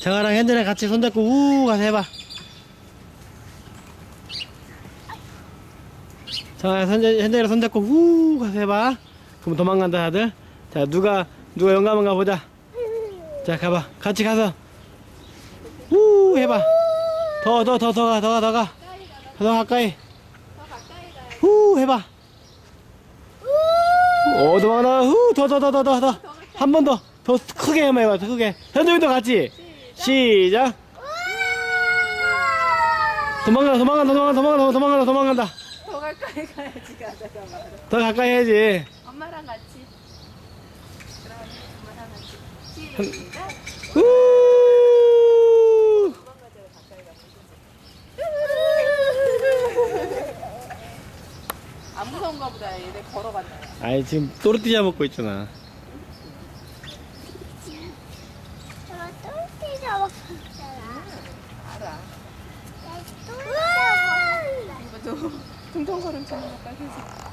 정아랑 현진이랑 같이 손잡고 우 가서 해봐. 현진, 현진이랑 손잡고 우 가서 해봐. 그럼 도망간다 다들. 자 누가 누가 영감한가 보자. 자 가봐. 같이 가서 우 해봐. 더 더 더 더 가 더 가 더 가. 더 가까이. 후 해봐. 오 도망가 후더 더더 더 더 더한 번 더 더 크게 해봐 더 크게 현정이도 같이 시작 도망가 도망간다 도망간다 도망간다 도망간다 도망간다 더 가까이 가야지 가다가 말아. 더 가까이 해야지 엄마랑 같이. 그럼 엄마랑 같이. 시작. 후안 무서운가 보다. 얘네 걸어갔나요? 아이 지금 또르띠자 먹고 있잖아 저거 똥띠 잡았잖아. 알아. 이거 좀 퉁퉁거림 치는 것까지.